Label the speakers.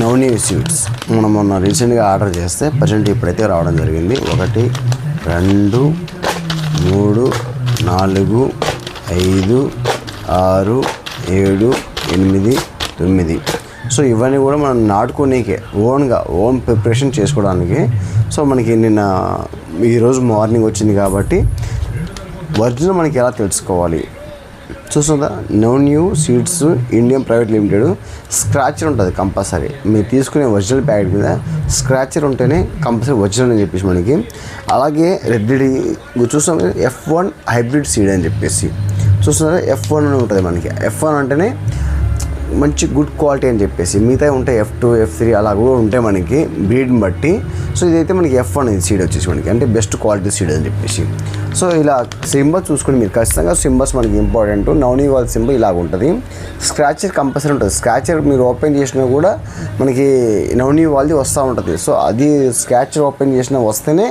Speaker 1: నవనీ sweets. మనం మొన్న రీసెంట్గా ఆర్డర్ చేస్తే ప్రజెంట్ ఇప్పుడైతే రావడం జరిగింది. ఒకటి రెండు మూడు నాలుగు ఐదు ఆరు ఏడు ఎనిమిది తొమ్మిది. సో ఇవన్నీ కూడా మనం నాటుకోనీకే ఓన్గా ఓన్ ప్రిపరేషన్ చేసుకోవడానికి. సో మనకి నిన్న ఈరోజు మార్నింగ్ వచ్చింది కాబట్టి ఒరిజినల్ మనకి ఎలా తెలుసుకోవాలి? చూస్తుందా no new seeds Indian private limited scratcher ఉంటుంది కంపల్సరీ. మీరు తీసుకునే ఒరిజినల్ ప్యాకెట్ మీద స్క్రాచర్ ఉంటేనే కంపల్సరీ ఒరిజినల్ అని చెప్పేసి మనకి. అలాగే రెడ్డి చూస్తాం ఎఫ్ వన్ హైబ్రిడ్ సీడ్ అని చెప్పేసి. చూస్తున్నారా ఎఫ్ వన్ అని ఉంటుంది మనకి. ఎఫ్ వన్ అంటేనే మంచి గుడ్ క్వాలిటీ అని చెప్పేసి మిగతా ఉంటాయి ఎఫ్ టూ ఎఫ్ త్రీ అలా కూడా ఉంటాయి మనకి బ్రీడ్ని బట్టి. సో ఇదైతే మనకి ఎఫ్ వన్ సీడ్ వచ్చేసి మనకి అంటే బెస్ట్ క్వాలిటీ సీడ్ అని చెప్పేసి. సో ఇలా సింబల్స్ చూసుకుని మీరు ఖచ్చితంగా సింబల్స్ మనకి ఇంపార్టెంట్ నవనీ వాళ్ళ సింబల్ ఇలాగ ఉంటుంది. స్క్రాచర్ కంపల్సరీ ఉంటుంది. స్క్రాచర్ మీరు ఓపెన్ చేసినా కూడా మనకి నవనీ వాళ్ళది వస్తూ ఉంటుంది. సో అది స్క్రాచర్ ఓపెన్ చేసినా వస్తేనే